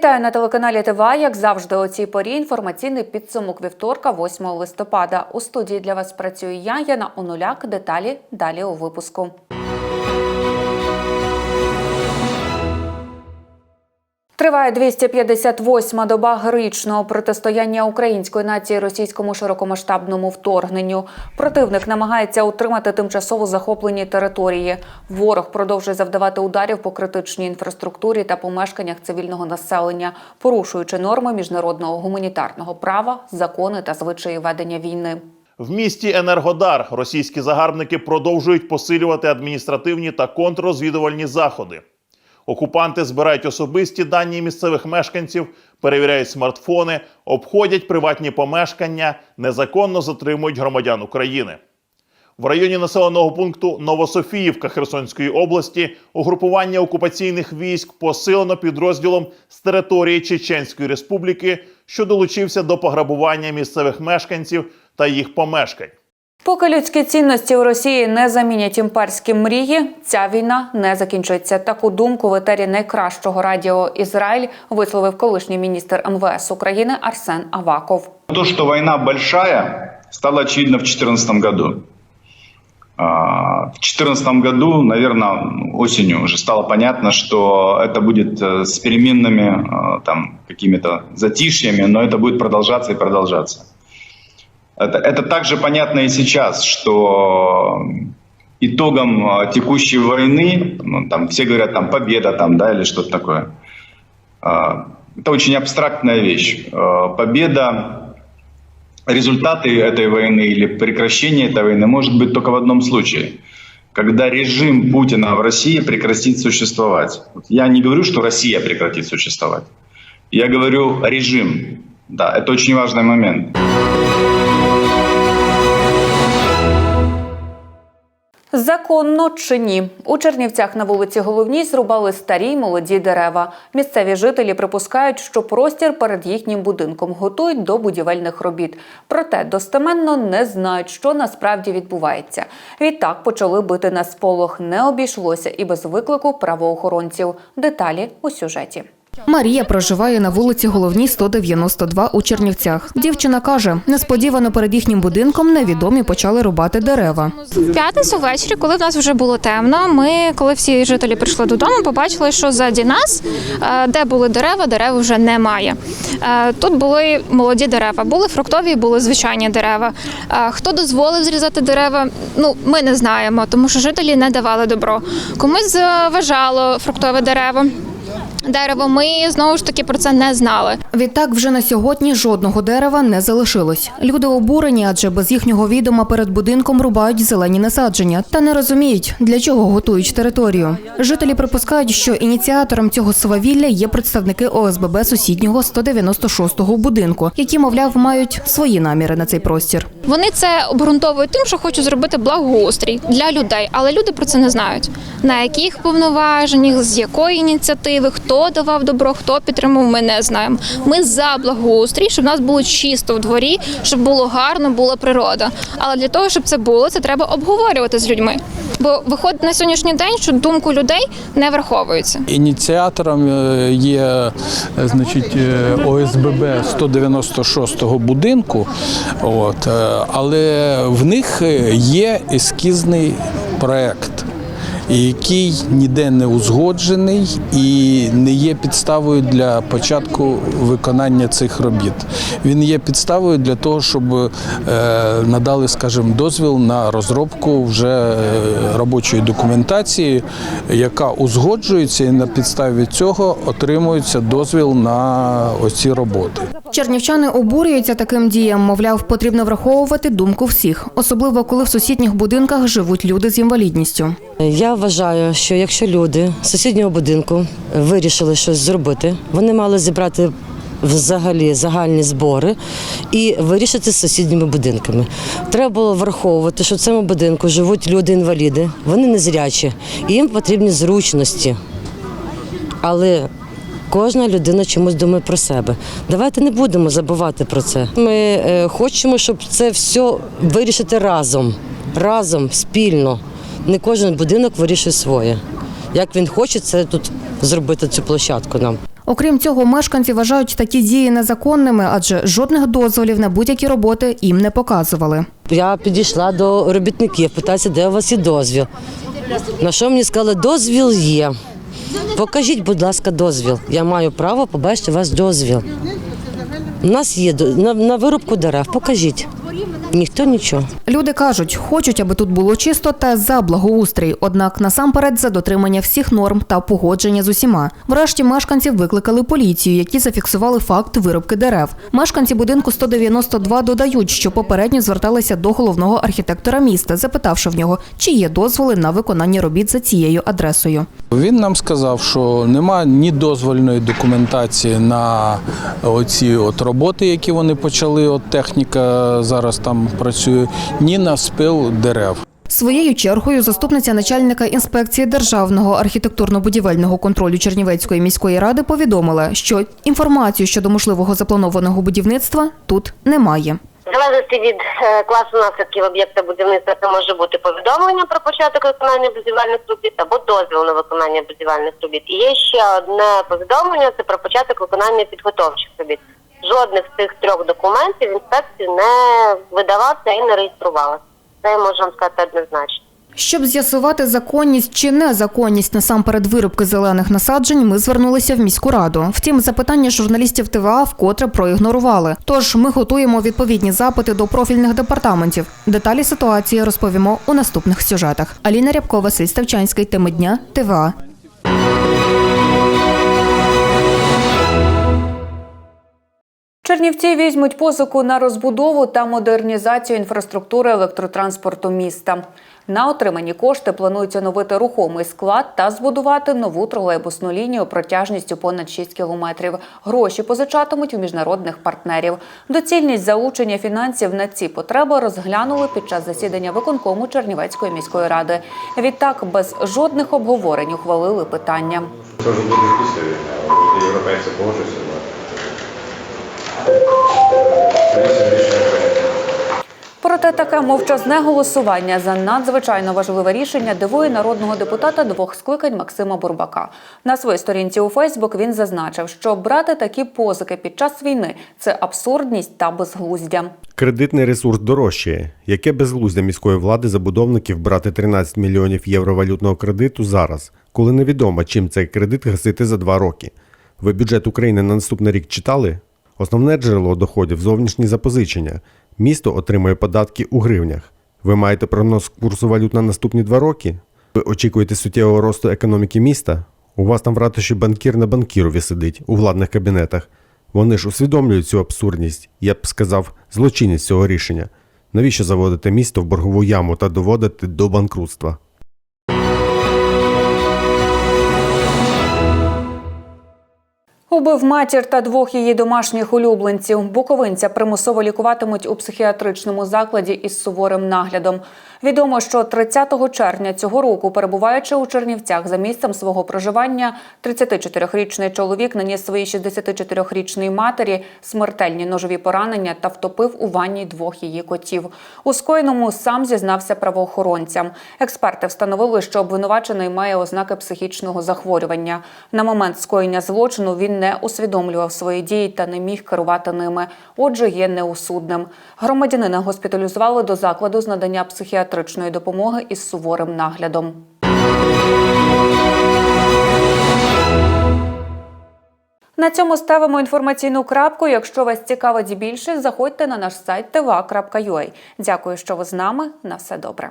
Вітаю на телеканалі ТВА. Як завжди, о цій порі інформаційний підсумок вівторка, 8 листопада. У студії для вас працює я, Яна Онуляк. Деталі далі у випуску. Триває 258-ма доба героїчного протистояння української нації російському широкомасштабному вторгненню. Противник намагається утримати тимчасово захоплені території. Ворог продовжує завдавати ударів по критичній інфраструктурі та помешканнях цивільного населення, порушуючи норми міжнародного гуманітарного права, закони та звичаї ведення війни. В місті Енергодар російські загарбники продовжують посилювати адміністративні та контррозвідувальні заходи. Окупанти збирають особисті дані місцевих мешканців, перевіряють смартфони, обходять приватні помешкання, незаконно затримують громадян України. В районі населеного пункту Новософіївка Херсонської області угрупування окупаційних військ посилено підрозділом з території Чеченської Республіки, що долучився до пограбування місцевих мешканців та їх помешкань. Поки людські цінності у Росії не замінять імперські мрії, ця війна не закінчиться. Таку думку в етері найкращого радіо Ізраїль висловив колишній міністр МВС України Арсен Аваков. То, что война большая, стало очевидно в 2014 году. А, В 2014 году, наверное, осенью уже стало понятно, что это будет э, с переменными э, там, какими-то затишьями, но это будет продолжаться и продолжаться. Это, это также понятно и сейчас, что итогом э, текущей войны, ну, там все говорят там победа там, да, или что-то такое. А, Это очень абстрактная вещь. Э, Победа результаты этой войны или прекращение этой войны может быть только в одном случае. Когда режим Путина в России прекратит существовать. Я не говорю, что Россия прекратит существовать. Я говорю режим. Да, это очень важный момент. Законно чи ні? У Чернівцях на вулиці Головній зрубали старі молоді дерева. Місцеві жителі припускають, що простір перед їхнім будинком готують до будівельних робіт. Проте достеменно не знають, що насправді відбувається. Відтак почали бити на сполох. Не обійшлося і без виклику правоохоронців. Деталі у сюжеті. Марія проживає на вулиці Головній 192 у Чернівцях. Дівчина каже, несподівано перед їхнім будинком невідомі почали рубати дерева. В п'ятницю ввечері, коли в нас вже було темно, ми, коли всі жителі прийшли додому, побачили, що ззаді нас, е, де були дерева, дерев вже немає. Е, Тут були молоді дерева, були фруктові, були звичайні дерева. Е, Хто дозволив зрізати дерева? Ну, ми не знаємо, тому що жителі не давали добро. Комусь заважало фруктове дерево. Дерево, ми знову ж таки про це не знали. Відтак, вже на сьогодні жодного дерева не залишилось. Люди обурені, адже без їхнього відома перед будинком рубають зелені насадження та не розуміють, для чого готують територію. Жителі припускають, що ініціатором цього свавілля є представники ОСББ сусіднього 196-го будинку, які, мовляв, мають свої наміри на цей простір. Вони це обґрунтовують тим, що хочуть зробити благоустрій для людей, але люди про це не знають. На яких повноваженнях, з якої ініціативи, хто давав добро, хто підтримав, ми не знаємо. Ми за благоустрій, щоб в нас було чисто в дворі, щоб було гарно, була природа. Але для того, щоб це було, це треба обговорювати з людьми. Бо виходить на сьогоднішній день, що думку людей не враховується. Ініціатором е, є е, значить, е, ОСББ 196-го будинку, от, але в них є ескізний проект. Який ніде не узгоджений і не є підставою для початку виконання цих робіт. Він є підставою для того, щоб е, надали, скажімо, дозвіл на розробку вже е, робочої документації, яка узгоджується, і на підставі цього отримується дозвіл на оці роботи. Чернівчани обурюються таким діям. Мовляв, потрібно враховувати думку всіх, особливо коли в сусідніх будинках живуть люди з інвалідністю. Я вважаю, що якщо люди з сусіднього будинку вирішили щось зробити, вони мали зібрати взагалі загальні збори і вирішити з сусідніми будинками. Треба було враховувати, що в цьому будинку живуть люди-інваліди, вони незрячі, і їм потрібні зручності. Але Кожна людина чомусь думає про себе. Давайте не будемо забувати про це. Ми е, хочемо, щоб це все вирішити разом, разом, спільно. Не кожен будинок вирішує своє. Як він хоче це тут зробити цю площадку нам. Окрім цього, мешканці вважають такі дії незаконними, адже жодних дозволів на будь-які роботи їм не показували. Я підійшла до робітників, питаюся, де у вас є дозвіл. На що мені сказали, дозвіл є. Покажіть, будь ласка, дозвіл. Я маю право побачити у вас дозвіл. У нас є на, на вирубку дерев. Покажіть. Ніхто нічого. Люди кажуть, хочуть, аби тут було чисто та за благоустрій, однак насамперед за дотримання всіх норм та погодження з усіма. Врешті мешканців викликали поліцію, які зафіксували факт вирубки дерев. Мешканці будинку 192 додають, що попередньо зверталися до головного архітектора міста, запитавши в нього, чи є дозволи на виконання робіт за цією адресою. Він нам сказав, що нема ні дозвольної документації на оці от роботи, які вони почали. От техніка зараз там працює, ні на спил дерев. Своєю чергою заступниця начальника інспекції державного архітектурно-будівельного контролю Чернівецької міської ради повідомила, що інформацію щодо можливого запланованого будівництва тут немає. В залежності від е, класу наслідків об'єкта будівництва це може бути повідомлення про початок виконання будівельних робіт або дозвіл на виконання будівельних робіт. І є ще одне повідомлення це про початок виконання підготовчих робіт. Жодних з цих трьох документів інспекції не видавався і не реєструвалося. Це я сказати однозначно. Щоб з'ясувати законність чи незаконність насамперед вирубки зелених насаджень, ми звернулися в міську раду. Втім, запитання журналістів ТВА вкотре проігнорували. Тож ми готуємо відповідні запити до профільних департаментів. Деталі ситуації розповімо у наступних сюжетах. Аліна Рябкова, Василь Ставчанський, теми дня, ТВА. Чернівці візьмуть позику на розбудову та модернізацію інфраструктури електротранспорту міста. На отримані кошти планують оновити рухомий склад та збудувати нову тролейбусну лінію протяжністю понад 6 кілометрів. Гроші позичатимуть у міжнародних партнерів. Доцільність залучення фінансів на ці потреби розглянули під час засідання виконкому Чернівецької міської ради. Відтак, без жодних обговорень ухвалили питання. Це вже буде після європейці погоджуються. Проте таке мовчазне голосування за надзвичайно важливе рішення дивує народного депутата двох скликань Максима Бурбака. На своїй сторінці у Фейсбук він зазначив, що брати такі позики під час війни це абсурдність та безглуздя. Кредитний ресурс дорожчає. Яке безглуздя міської влади забудовників брати 13 мільйонів євро валютного кредиту зараз, коли невідомо, чим цей кредит гасити за два роки. Ви бюджет України на наступний рік читали? Основне джерело доходів зовнішні запозичення. Місто отримує податки у гривнях. Ви маєте прогноз курсу валют на наступні два роки? Ви очікуєте суттєвого росту економіки міста? У вас там в ратуші банкір на банкірові сидить у владних кабінетах. Вони ж усвідомлюють цю абсурдність, я б сказав, злочинність цього рішення. Навіщо заводити місто в боргову яму та доводити до банкрутства? Убив матір та двох її домашніх улюбленців. Буковинця примусово лікуватимуть у психіатричному закладі із суворим наглядом. Відомо, що 30 червня цього року, перебуваючи у Чернівцях за місцем свого проживання, 34-річний чоловік наніс своїй 64-річній матері смертельні ножові поранення та втопив у ванні двох її котів. У скоєному сам зізнався правоохоронцям. Експерти встановили, що обвинувачений має ознаки психічного захворювання. На момент скоєння злочину він не усвідомлював свої дії та не міг керувати ними. Отже, є неусудним. Громадянина госпіталізували до закладу з надання психіатричної допомоги із суворим наглядом. На цьому ставимо інформаційну крапку. Якщо вас цікавить більше, заходьте на наш сайт tva.ua. Дякую, що ви з нами. На все добре.